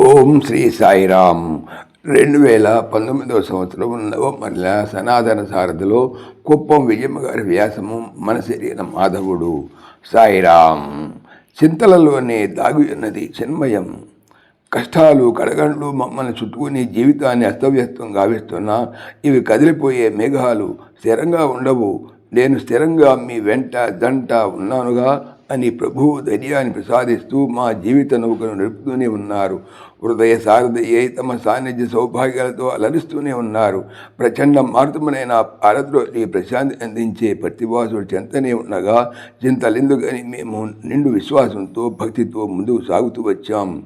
ఓం శ్రీ సాయిరామ్ రెండు వేల పంతొమ్మిదవ సంవత్సరం నవమల్ల సనాతన సారథిలో కుప్పం విజయమ్మ గారి వ్యాసము మన శరీరం మాధవుడు సాయిరామ్ చింతలలోనే దాగి ఉన్నది చిన్మయం. కష్టాలు కడగండ్లు మమ్మల్ని చుట్టుకుని జీవితాన్ని అస్తవ్యస్తం గావిస్తున్నా ఇవి కదిలిపోయే మేఘాలు స్థిరంగా ఉండవు. నేను స్థిరంగా మీ వెంట దంట ఉన్నానుగా అని ప్రభువు ధైర్యాన్ని ప్రసాదిస్తూ మా జీవిత నౌకను నడుపుతూనే ఉన్నారు. హృదయ సారథయ్యే తమ సాన్నిధ్య సౌభాగ్యాలతో అలరిస్తూనే ఉన్నారు. ప్రచండ మారుతమునైన భారత్లోని ప్రశాంతి అందించే ప్రతివాసుడు చెంతనే ఉండగా చింతలెందుకని మేము నిండు విశ్వాసంతో భక్తితో ముందుకు సాగుతూ వచ్చాం.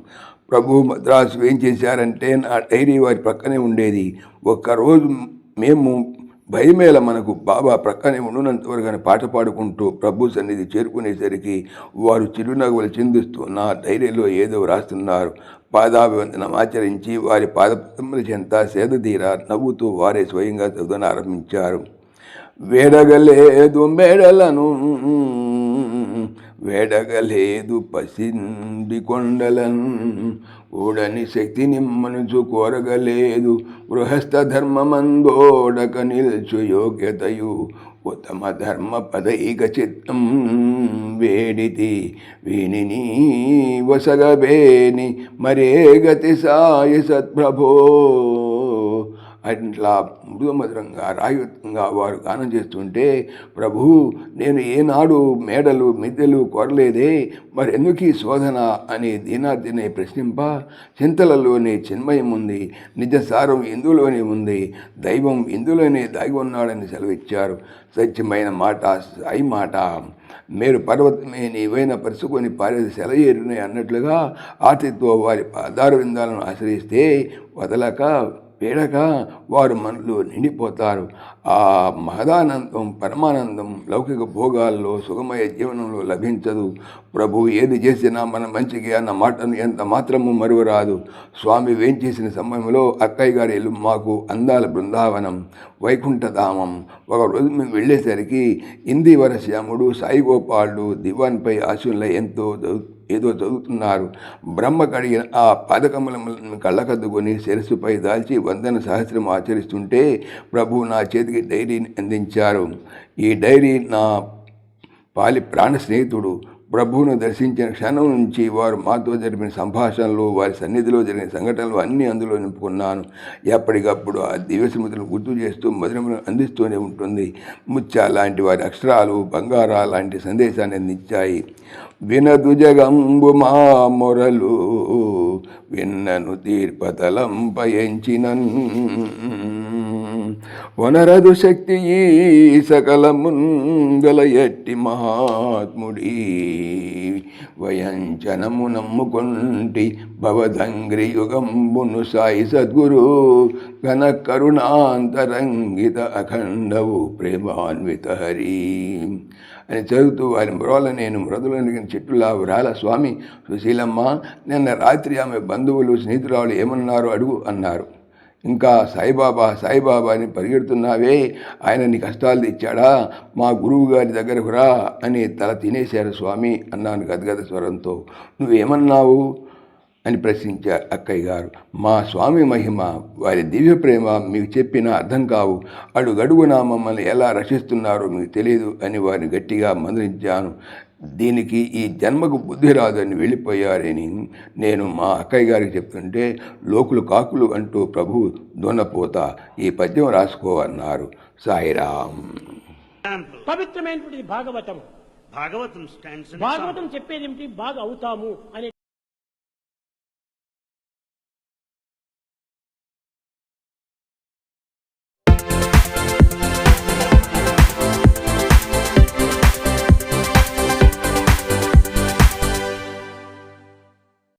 ప్రభు మద్రాసు ఏం చేశారంటే నా డైరీ వారి ప్రక్కనే ఉండేది. ఒక్కరోజు మేము భయమేల మనకు. బాబా ప్రక్కనే ఉండునంతవరకు పాట పాడుకుంటూ ప్రభు సన్నిధి చేరుకునేసరికి వారు చిరునవ్వులు చిందిస్తూ నా డైరీలో ఏదో వ్రాస్తున్నారు. పాదాభివందనం ఆచరించి వారి పాదపద్మల చెంత సేదతీర నవ్వుతూ వారే స్వయంగా చదువున ఆరంభించారు. వేడగలేదు మేడలను వేడగలేదు పసింది కొండలన్. ఊడని శక్తి నిమ్మనుచు కోరగలేదు గృహస్థ ధర్మమందోడక నిల్చు యోగ్యతయు. ఉత్తమ ధర్మ పదైక చిత్తం వేడితి వీనిని వసగబేని మరే గతి సాయ సత్ప్రభో అట్లా మృదుమధురంగా రాయుతంగా వారు గానం చేస్తుంటే ప్రభు నేను ఏనాడు మేడలు మిద్దెలు కోరలేదే మరి ఈ శోధన? అని దీనార్దినే ప్రశ్నింప చింతలలోనే చిన్మయం ఉంది నిజసారం ఇందులోనే ఉంది దైవం ఇందులోనే దాగి ఉన్నాడని సెలవిచ్చారు. సత్యమైన మాట సాయి మాట. మీరు పర్వతమే నీవైన పరుచుకొని పారేది సెలయేరునే అన్నట్లుగా ఆతితో వారి పాదారు విందాలను ఆశ్రయిస్తే వదలక పీడక వారు మనలో నిండిపోతారు. ఆ మహదానందం పరమానందం లౌకిక భోగాల్లో సుఖమయ జీవనంలో లభించదు. ప్రభు ఏది చేసినా మన మంచికి అన్న మాటను ఎంత మాత్రము మరువరాదు. స్వామి వేంచేసిన సమయంలో అక్కయ్య గారి ఇల్లు మాకు అందాల బృందావనం వైకుంఠధామం ఒక రోజు మేము వెళ్ళేసరికి ఇందివర శ్యాముడు సాయిగోపాలుడు దివాన్పై ఆశుల్లో ఎంతో ఏదో చదువుతున్నారు. బ్రహ్మ కడిగిన ఆ పాదకమలను కళ్ళకద్దుకొని శిరస్సుపై దాల్చి వందన సహస్రం ఆచరిస్తుంటే ప్రభు నా చేతికి డైరీని అందించారు. ఈ డైరీ నా పాలి ప్రాణ స్నేహితుడు ప్రభువును దర్శించిన క్షణం నుంచి వారు మాతో జరిపిన సంభాషణలు వారి సన్నిధిలో జరిగిన సంఘటనలు అన్నీ అందులో నింపుకున్నాను. ఎప్పటికప్పుడు ఆ దివ్యసముద్రం గుర్తు చేస్తూ మధురమును అందిస్తూనే ఉంటుంది. ముత్య లాంటి వారి అక్షరాలు బంగారా లాంటి సందేశాన్ని అందించాయి. వినదు జగంబు మా మొరలు విన్నను తీర్పతలం వనరదు శక్తి ఈ సకల ముందల ఎట్టి మహాత్ముడి. వయంచనము నమ్ముకొంటి భవదంగ్రి యుగంబును సాయి సద్గురు ఘన కరుణాంతరంగిత అఖండవు ప్రేమాన్విత హరి. అని చదువుతూ వారి మ్రోల నేను మృదులనిగిన చెట్టులా వ్రాల స్వామి సుశీలమ్మ నిన్న రాత్రి ఆమె బంధువులు స్నేహితురాలు ఏమన్నారో అడుగు అన్నారు. ఇంకా సాయిబాబా సాయిబాబా అని పరిగెడుతున్నావే ఆయన నీ కష్టాలు తెచ్చాడా మా గురువు గారి దగ్గరకు రా అని తల తినేశారు స్వామి అన్నాను గదగద స్వరంతో. నువ్వేమన్నావు? అని ప్రశ్నించారు అక్కయ్య గారు. మా స్వామి మహిమ వారి దివ్య ప్రేమ మీకు చెప్పినా అర్థం కావు. అడుగడుగునా మమ్మల్ని ఎలా రక్షిస్తున్నారో మీకు తెలియదు అని వారిని గట్టిగా మందలించాను. దీనికి ఈ జన్మకు బుద్ధి రాదని వెళ్ళిపోయారని నేను మా అక్కయ్య గారికి చెప్తుంటే లోకులు కాకులు అంటూ ప్రభు దొన్నపోత ఈ పద్యం రాసుకోవన్నారు సాయిరామ్. పవిత్రమైనటువంటి భాగవతం. in భాగవతం చెప్పేది ఏమిటి బాగా అవుతాము అనే